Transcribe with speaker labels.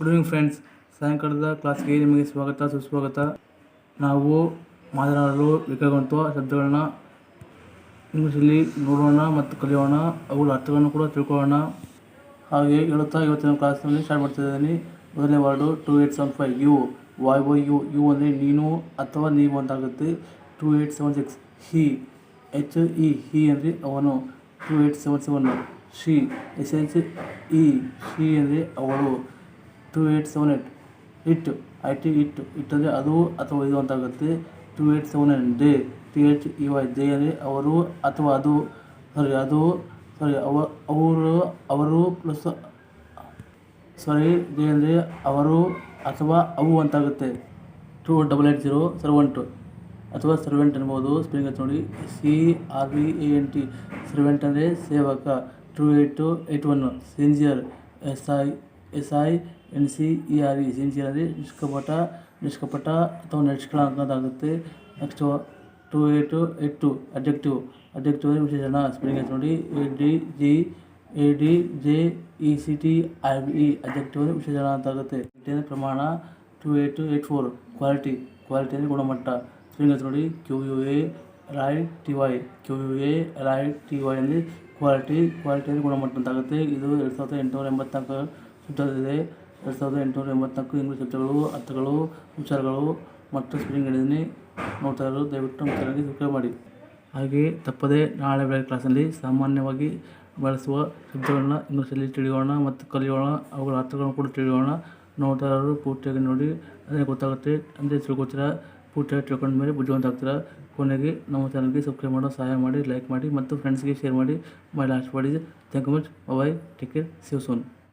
Speaker 1: Good evening friends ಸಾಯಂಕಾಲದ ಕ್ಲಾಸ್ಗೆ ನಿಮಗೆ ಸ್ವಾಗತ, ಸುಸ್ವಾಗತ. ನಾವು ಮಾತನಾಡಲು ಬೇಕಾಗುವಂಥ ಶಬ್ದಗಳನ್ನ ಇಂಗ್ಲೀಷಲ್ಲಿ ನೋಡೋಣ ಮತ್ತು ಕಲಿಯೋಣ. ಅವುಗಳ ಅರ್ಥಗಳನ್ನು ಕೂಡ ತಿಳ್ಕೊಳ್ಳೋಣ. ಹಾಗೆ ಹೇಳುತ್ತಾ ಇವತ್ತಿನ ಕ್ಲಾಸ್ನಲ್ಲಿ ಸ್ಟಾರ್ಟ್ ಮಾಡ್ತಿದ್ದೀನಿ ಮೊದಲನೇ word two eight seven five you Y Y U you ಅಂದರೆ ನೀನು ಅಥವಾ ನೀವು ಅಂತಾಗುತ್ತೆ. Two eight seven six he H E he ಅಂದರೆ ಅವನು. Two eight seven seven she S H E she ಅಂದರೆ ಅವಳು. Two eight seven eight it I T it it ಅಂದರೆ ಅದು ಅಥವಾ ಇದು ಅಂತಾಗುತ್ತೆ. Two eight seven nine they T H E Y they ಅಂದರೆ ಅವರು ಅಥವಾ ಅದು ಸಾರಿ ಅದು ಸಾರಿ ಅವ, ಅವರು ಅವರು ಪ್ಲಸ್ ಸಾರಿ ದೇ ಅಂದರೆ ಅವರು ಅಥವಾ ಅವು ಅಂತಾಗುತ್ತೆ. Two double eight zero servant ಅಥವಾ ಸರ್ವೆಂಟ್ ಅನ್ಬೋದು ಸ್ಪೆಲ್ಲಿಂಗ್ ನೋಡಿ. C R B A N T servant ಅಂದರೆ ಸೇವಕ. Two eight eight one sincere S I S I N C E R E sincere ಅಂದರೆ ನಿಷ್ಕಪಟ ನಿಷ್ಕಪಟ ಅಥವಾ ನಿಷ್ಕಳ ಅನ್ನೋದಾಗುತ್ತೆ next two eight eight two adjective adjective ಅಂದರೆ ವಿಶೇಷಣ ಸ್ಪೆಲ್ಲಿಂಗ್ ಅಂತ ನೋಡಿ. A D G A D J E C T I B E adjective ಅಂದರೆ ವಿಶೇಷಣ ಅಂತಾಗುತ್ತೆ ಅಂದರೆ ಪ್ರಮಾಣ. Two eight eight four quality quality ಅಂದರೆ ಗುಣಮಟ್ಟ. ಸ್ಪೆಲ್ಲಿಂಗ್ ಅಂತ ನೋಡಿ. Q U A right T Y Q U A right T Y ಅಂದರೆ ಕ್ವಾಲಿಟಿ ಕ್ವಾಲಿಟಿ ಅಂದರೆ ಗುಣಮಟ್ಟ ಅಂತಾಗುತ್ತೆ ಇದು ಎರಡು ಸಾವಿರದ ಎಂಟುನೂರ ಎಂಬತ್ನಾಲ್ಕು ಶಬ್ದವಿದೆ ಎರಡು ಸಾವಿರದ ಎಂಟುನೂರ ಎಂಬತ್ನಾಲ್ಕು ಇಂಗ್ಲೀಷ್ ಶಬ್ದಗಳು ಅರ್ಥಗಳು, ವಿಚಾರಗಳು ಮತ್ತು ಸ್ಪ್ರಿಂಗ್ ನೋಡ್ತಾ ಇರೋದು ದಯವಿಟ್ಟು ನಮ್ಮ ಚಾನಲ್ಗೆ ಸಬ್ಸ್ಕ್ರೈಬ್ ಮಾಡಿ. ಹಾಗೆ ತಪ್ಪದೇ ನಾಳೆ ಬೆಳಗ್ಗೆ ಕ್ಲಾಸಲ್ಲಿ ಸಾಮಾನ್ಯವಾಗಿ ಬಳಸುವ ಶಬ್ದಗಳನ್ನ ಇಂಗ್ಲೀಷಲ್ಲಿ ತಿಳಿಯೋಣ ಮತ್ತು ಕಲಿಯೋಣ. ಅವುಗಳ ಅರ್ಥಗಳನ್ನು ಕೂಡ ತಿಳಿಯೋಣ. ನೋಡ್ತಾ ಇರೋರು ಪೂರ್ತಿಯಾಗಿ ನೋಡಿ. ಅದೇ ಗೊತ್ತಾಗುತ್ತೆ. ಅಂದರೆ ತಿಳ್ಕೊತೀರ ಪೂರ್ತಿಯಾಗಿ ತಿಳ್ಕೊಂಡ ಮೇಲೆ ಬುದ್ಧಿವಂತ ಆಗ್ತೀರ? ಕೊನೆಗೆ ನಮ್ಮ ಚಾನಲ್ಗೆ ಸಬ್ಸ್ಕ್ರೈಬ್ ಮಾಡೋ, ಸಹಾಯ ಮಾಡಿ ಲೈಕ್ ಮಾಡಿ ಮತ್ತು ಫ್ರೆಂಡ್ಸ್ಗೆ ಶೇರ್ ಮಾಡಿ. ಮಾಡಿ ಲಾಸ್ಟ್ ಮಾಡಿ thank you much bye take care save soon